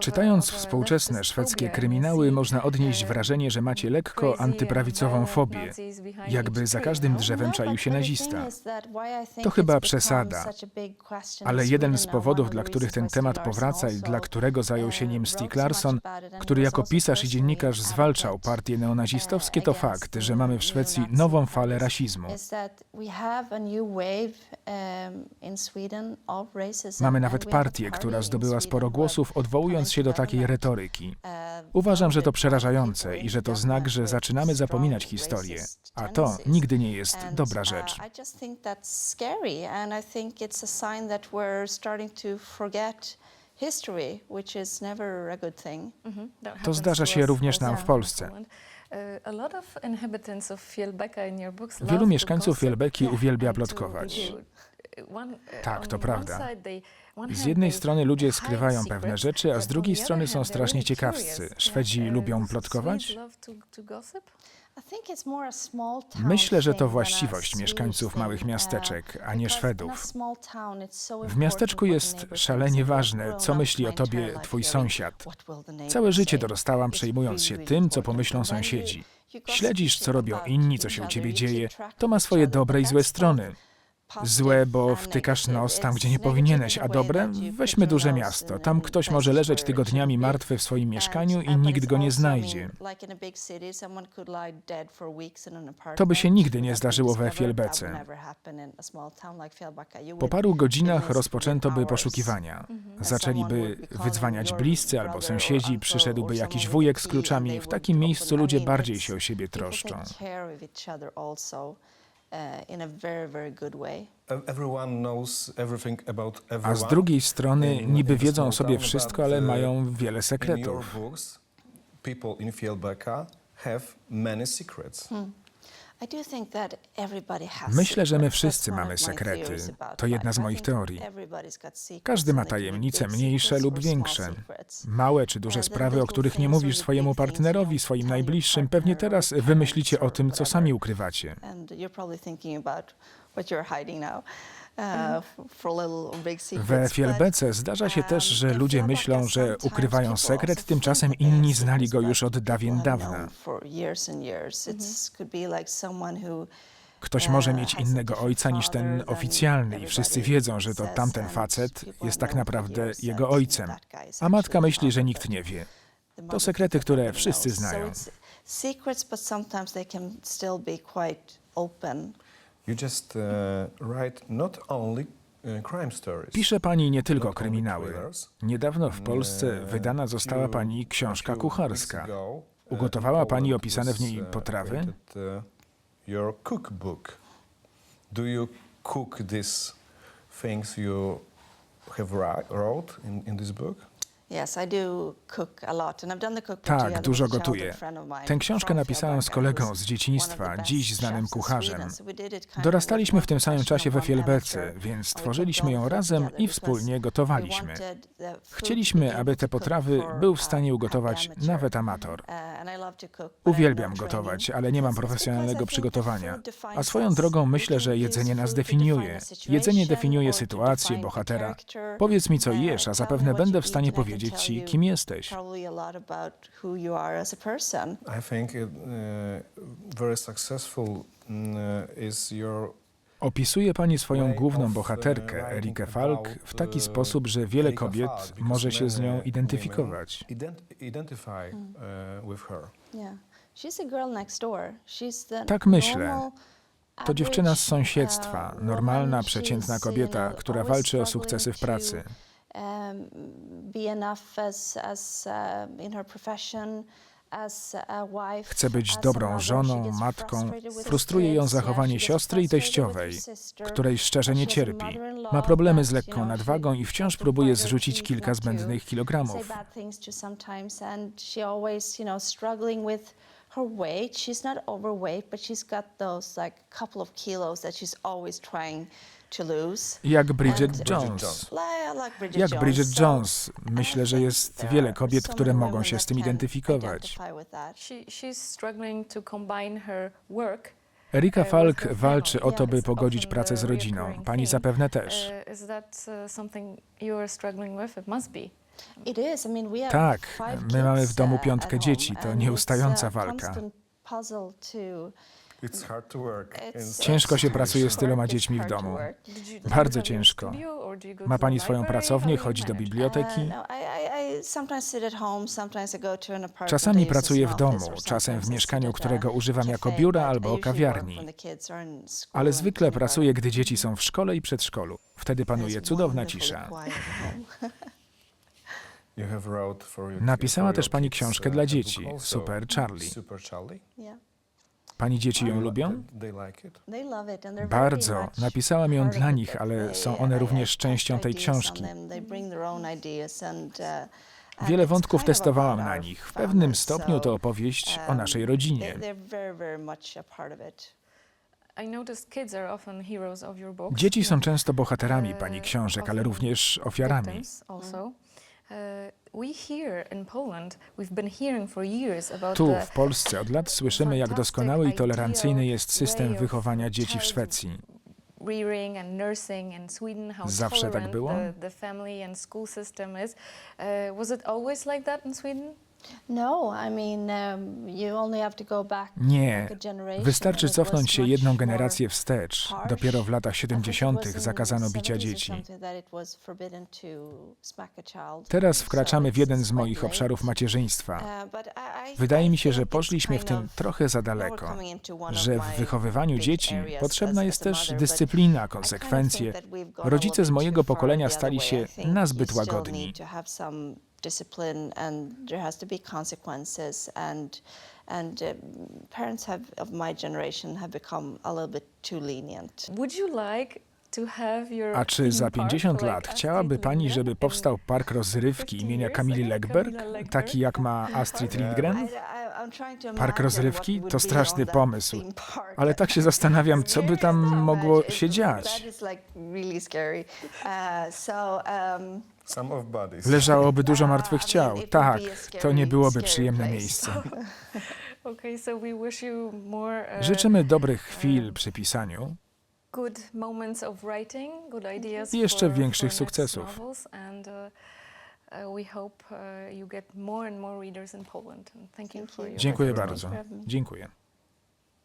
Czytając współczesne szwedzkie kryminały, można odnieść wrażenie, że macie lekko antyprawicową fobię, jakby za każdym drzewem czaił się nazista. To chyba przesada, ale jeden z powodów, dla których ten temat powraca i dla którego zajął się nim Stieg Larsson, który jako pisarz i dziennikarz zwalczał partie neonazistowskie, to fakt, że mamy w Szwecji nową falę rasizmu. Mamy nawet partię, która zdobyła sporo głosów, odwołując się do takiej retoryki. Uważam, że to przerażające i że to znak, że zaczynamy zapominać historię, a to nigdy nie jest dobra rzecz. We're starting to. To zdarza się również nam w Polsce. Wielu mieszkańców Fielbeki uwielbia plotkować. Tak, to prawda. Z jednej strony ludzie skrywają pewne rzeczy, a z drugiej strony są strasznie ciekawscy. Szwedzi lubią plotkować? Myślę, że to właściwość mieszkańców małych miasteczek, a nie Szwedów. W miasteczku jest szalenie ważne, co myśli o tobie twój sąsiad. Całe życie dorastałam przejmując się tym, co pomyślą sąsiedzi. Śledzisz, co robią inni, co się u ciebie dzieje. To ma swoje dobre i złe strony. Złe, bo wtykasz nos tam, gdzie nie powinieneś, in a dobre? Weźmy duże miasto. Tam ktoś może leżeć tygodniami martwy w swoim mieszkaniu i nikt go nie znajdzie. To by się nigdy nie zdarzyło we Fielbece. Po paru godzinach rozpoczęto by poszukiwania. Zaczęliby wydzwaniać bliscy albo sąsiedzi, przyszedłby jakiś wujek z kluczami. W takim miejscu ludzie bardziej się o siebie troszczą. Uh, in a very, very good way. Everyone knows everything about A everyone. z drugiej strony in- niby wiedzą o sobie wszystko, ale mają wiele sekretów. books, people in Fjällbacka have many secrets. Hmm. Myślę, że my wszyscy mamy sekrety. To jedna z moich teorii. Każdy ma tajemnice, mniejsze lub większe. Małe czy duże sprawy, o których nie mówisz swojemu partnerowi, swoim najbliższym, pewnie teraz wy myślicie o tym, co sami ukrywacie. Uh, Mhm. We Fielbece zdarza się też, że ludzie myślą, że ukrywają sekret, tymczasem inni znali go już od dawien dawna. who Ktoś może mieć innego ojca niż ten oficjalny i wszyscy wiedzą, że to tamten facet jest tak naprawdę jego ojcem. A matka myśli, że nikt nie wie. To sekrety, które wszyscy znają. You just uh, write not only uh. Pisze pani nie tylko kryminały. Niedawno w Polsce Uh, wydana została pani książka kucharska. Ugotowała pani opisane w niej potrawy? created, Your cookbook. Do you cook these things you have wrote in, in this book? Tak, dużo gotuję. Tę książkę napisałem z kolegą z dzieciństwa, dziś znanym kucharzem. Dorastaliśmy w tym samym czasie we Fielbece, więc stworzyliśmy cooked ją razem i wspólnie gotowaliśmy. Chcieliśmy, aby te potrawy był w uh, stanie ugotować nawet amator. Uh, Uwielbiam gotować, ale nie mam profesjonalnego przygotowania. A swoją drogą myślę, że jedzenie nas definiuje. Jedzenie definiuje sytuację, bohatera. Powiedz mi, co Uh, jesz, a zapewne będę w stanie can powiedzieć ci, kim jesteś. I think it, uh, very successful uh, is your Opisuje pani swoją główną uh, bohaterkę, Erikę Falk, w taki sposób, że wiele kobiet może się z nią identyfikować. Hmm. Tak myślę. To dziewczyna z sąsiedztwa, normalna, przeciętna kobieta, która walczy o sukcesy w pracy. Um, be enough as, as uh, in her profession, Chce być dobrą żoną, matką. Frustruje ją zachowanie siostry i teściowej, której szczerze nie cierpi. Ma problemy z lekką nadwagą i wciąż próbuje zrzucić kilka zbędnych kilogramów. her weight she's not overweight but she's got those like couple of kilos that she's always trying Jak Bridget Jones. Jak. Bridget Jones. Myślę, że jest wiele kobiet, które mogą się z tym identyfikować. Erika uh, Falk walczy o to, by pogodzić pracę z rodziną. Pani zapewne też. Uh, uh, Tak, my mamy w domu piątkę dzieci, to nieustająca walka. Constant puzzle to It's hard to work. It's- in Ciężko się pracuje z tyloma dziećmi w hard to domu. work. Did you- do you Bardzo ciężko. Ma to pani the swoją library? pracownię, chodzi do biblioteki? I, I, I sometimes sit at home, sometimes I go to an apartment. I Czasami pracuję w domu, czasem w mieszkaniu, którego używam jako biura albo kawiarni. Ale zwykle pracuję, gdy dzieci są w szkole i przedszkolu. Wtedy panuje cudowna cisza. Napisała też pani książkę uh, dla dzieci. Super Charlie. Pani dzieci ją lubią? Bardzo. Napisałam ją dla nich, ale są one również częścią tej książki. uh, Wiele wątków testowałam na nich. W pewnym stopniu to opowieść o um, naszej rodzinie. Dzieci są często bohaterami pani e, książek, ale również ofiarami. Tu, w Polsce, od lat słyszymy, jak doskonały i tolerancyjny jest system wychowania dzieci w Szwecji. Zawsze tak było? Nie. Wystarczy cofnąć się jedną generację wstecz. Dopiero w latach I think it 70. was in zakazano bicia 70s or dzieci. Teraz wkraczamy w jeden z moich obszarów macierzyństwa. Uh, Wydaje mi się, że poszliśmy w tym trochę za daleko, że w wychowywaniu dzieci potrzebna jest też dyscyplina, konsekwencje. Rodzice z mojego pokolenia stali się nazbyt łagodni. Discipline and there has to be consequences and and um, parents have of my generation have become a little bit too lenient. Would you like to have your A czy za park 50 like lat chciałaby pani, żeby powstał park rozrywki 50 imienia Kamili? Legberg, taki jak ma Astrid Lindgren? Park rozrywki to straszny pomysł. Ale tak się zastanawiam, co by tam mogło się dziać. Leżałoby dużo martwych ciał. Tak, to nie byłoby przyjemne miejsce. Uh, Życzymy dobrych chwil przy pisaniu. I jeszcze większych sukcesów. uh, uh, Dziękuję bardzo. Dziękuję.